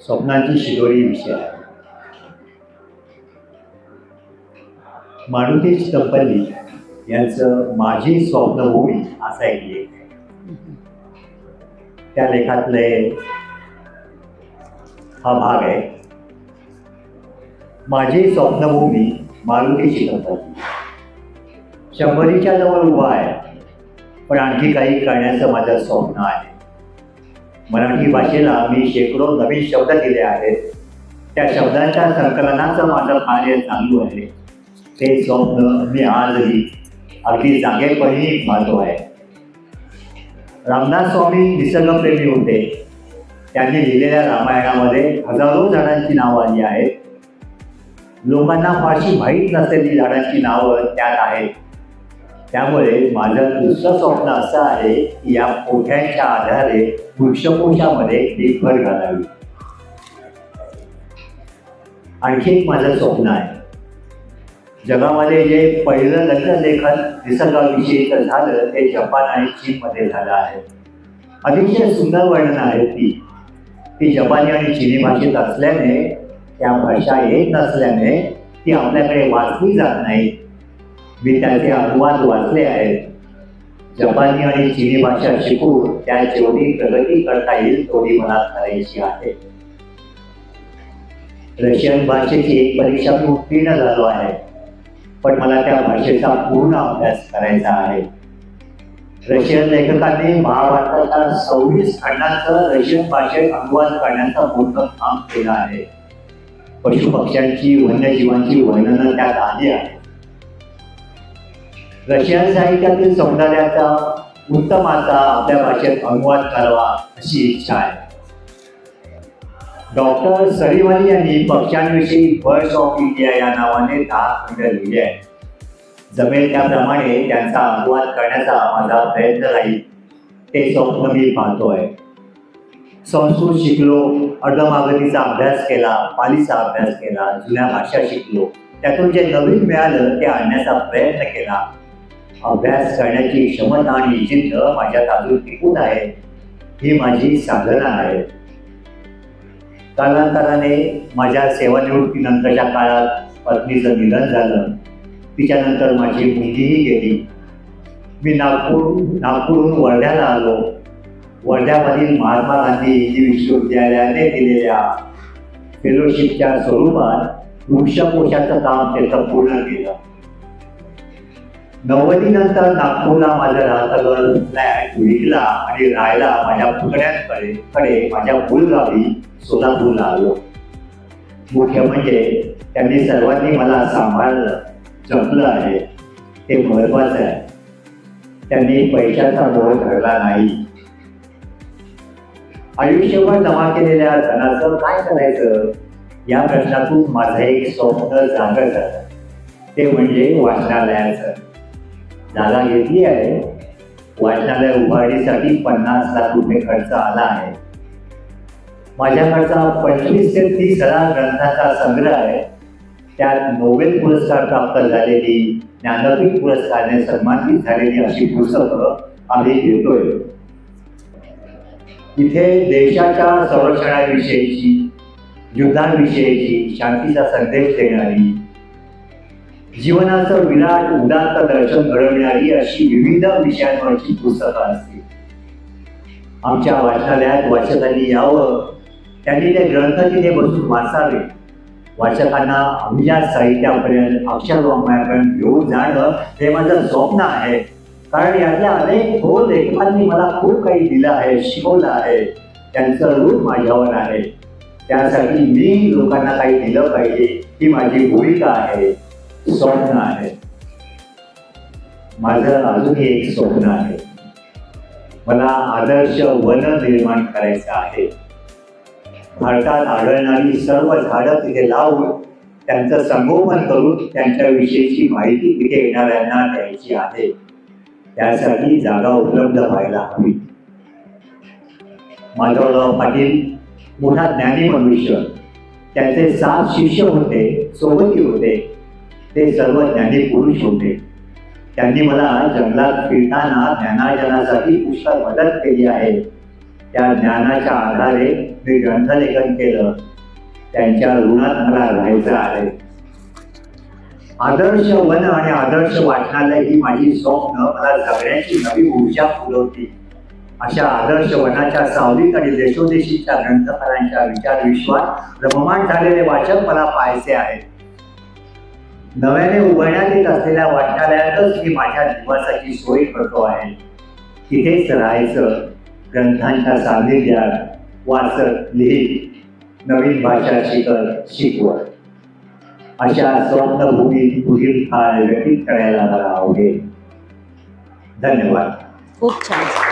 स्वप्नांची शिदोरी विषय आहे. मारुती चितमपल्ली यांचं माझी स्वप्न स्वप्नभूमी असा एक लेख आहे. त्या लेखातले हा भाग आहे. माझी स्वप्नभूमी मारुती चितमपल्ली. शंभरीच्या जवळ उभा आहे पण आणखी काही करण्याचं माझं स्वप्न आहे. मराठी भाषेला मी शेकडो नवीन शब्द दिले आहेत. त्या शब्दांच्या संकलनाचं माझं कार्य चालू आहे. ते स्वप्न मी आजही अगदी जागेपणी पाहतो आहे. रामदास स्वामी निसर्गप्रेमी होते. त्यांनी लिहिलेल्या रामायणामध्ये हजारो झाडांची नावं आली आहेत. लोकांना फारशी माहीत नसलेली झाडांची नावं त्यात आहेत. त्यामुळे माझं दुसरं स्वप्न असं आहे की या पोठ्यांच्या आधारे वृक्षकोशामध्ये एक भर घालावी. आणखी एक माझं स्वप्न आहे. जगामध्ये जे पहिलं लग्न लेखन निसर्गाविषयीचं झालं ते जपान आणि चीनमध्ये झालं आहे. अतिशय सुंदर वर्णन आहे ती. ती जपानी आणि चिनी भाषेत असल्याने त्या भाषा येत नसल्याने ती आपल्याकडे वाचली जात नाही. मी त्याचे अनुवाद वाचले आहेत. जपानी आणि चिनी भाषा शिकून त्या जेवढी प्रगती करता येईल तेवढी मला करायची आहे. रशियन भाषेची एक परीक्षा मी उत्तीर्ण झालो आहे पण मला त्या भाषेचा पूर्ण अभ्यास करायचा आहे. रशियन लेखकांनी महाभारताच्या सव्वीस खंडांचं रशियन भाषेत अनुवाद करण्याचं मोठं काम केलं आहे. पशुपक्ष्यांची वन्यजीवांची वर्णनं त्यात आली आहे रशियन साहित्यातील सौंदर्याचा उत्तमाचा आपल्या भाषेत अनुवाद करावा अशी इच्छा आहे. डॉक्टर सरीवाली यांनी पक्ष्यांविषयी बर्ड्स ऑफ इंडिया या नावाने दहा खंड लिहिले आहेत. जमेल त्याप्रमाणे त्यांचा अनुवाद करण्याचा माझा प्रयत्न राहील ते स्वप्न मी पाहतोय. संस्कृत शिकलो अर्धमागतीचा अभ्यास केला पालीचा अभ्यास केला जुन्या भाषा शिकलो. त्यातून जे नवीन मिळालं ते आणण्याचा प्रयत्न केला. अभ्यास करण्याची क्षमता आणि जिद्द माझ्यात अजून टिकून आहे ही माझी साधना आहे. कालांतराने माझ्या सेवानिवृत्तीनंतरच्या काळात पत्नीचं निधन झालं. तिच्यानंतर माझी मुलगीही गेली. मी नागपूर नागपूरहून वर्ध्याला आलो. वर्ध्यामधील महात्मा गांधी हिंदी विश्वविद्यालयाने दिलेल्या फेलोशिपच्या स्वरूपात वृक्षकोशाचं काम त्याचं पूर्ण केलं. नव्वदीनंतर नागपूरला माझ्या राहतं फ्लॅट विकला आणि राहायला माझ्या पुतण्याकडे कडे माझ्या मूलगावी सोलापूरला आलो. मुख्य म्हणजे त्यांनी सर्वांनी मला सांभाळलं जपलं आहे. हे महत्वाचं आहे. त्यांनी पैशाचा मोह धरला नाही. आयुष्यभर जमा केलेल्या धनाचं काय करायचं? या प्रश्नातून माझं एक स्वप्न जागं झालं ते म्हणजे वाचनालयाचं. जागा घेतली आहे. वाचनालय उभारणीसाठी पन्नास लाख रुपये खर्च आला आहे. माझ्याकडचा पंचवीस ते तीस हजार ग्रंथाचा संग्रह आहे. त्यात नोबेल पुरस्कार प्राप्त झालेली ज्ञानपीठ पुरस्काराने सन्मानित झालेली अशी पुस्तकं आम्ही घेतोय. इथे देशाच्या संरक्षणाविषयीची युद्धांविषयीची शांतीचा संदेश देणारी जीवनाचं विराट उदात्त दर्शन घडवणारी अशी विविध विषयांवरची पुस्तकं असतील. आमच्या वाचनालयात वाचकांनी यावं त्यांनी ते ग्रंथ तिथे बसून वाचावे. वाचकांना आमच्या साहित्यापर्यंत अक्षरवाङ्मयापर्यंत घेऊन जाणं हे माझं स्वप्न आहे. कारण यातल्या अनेक थोर लेखकांनी मला खूप काही दिलं आहे शिकवलं आहे. त्यांचं रूप माझ्यावर आहे. त्यासाठी मी लोकांना काही दिलं पाहिजे ही माझी भूमिका आहे. स्वप्न आहे. माझं अजूनही एक स्वप्न आहे. मला आदर्श वन निर्माण करायचं आहे. भारतात आढळणारी सर्व झाडं तिथे लावून त्यांचं संगोपन करून त्यांच्याविषयीची माहिती तिथे येणाऱ्यांना द्यायची आहे. त्यासाठी जागा उपलब्ध व्हायला हवी. माधवराव पाटील मोठा ज्ञानी मनुष्य. त्यांचे सात शिष्य होते सोबती होते. ते सर्व ज्ञानी पुरुष होते त्यांनी मला जंगलात फिरताना ज्ञानार्जनासाठी पुष्कळ मदत केली आहे. त्या ज्ञानाच्या आधारे मी ग्रंथलेखन केलं. त्यांच्या ऋणात मला राहायचं आहे. आदर्श वन आणि आदर्श वाचनालय ही माझी स्वप्न. मला जगण्याची नवी ऊर्जा फुलवती अशा आदर्श वनाच्या सावलीत आणि देशोदेशीच्या ग्रंथकारांच्या विचार विश्वात रममाण झालेले वाचक मला पाहायचे आहेत. नव्याने उघडण्यात येत असलेल्या वाचनालयातच मी माझ्या निवासाची सोय करतो आहे. तिथेच राहायचं ग्रंथांच्या सान्निध्यात वाचत लिहित नवीन भाषा शिकत शिकवत अशा स्वप्नभूमीत पुढील काळ व्यतीत करायला मला आवडेल. धन्यवाद. खूप छान.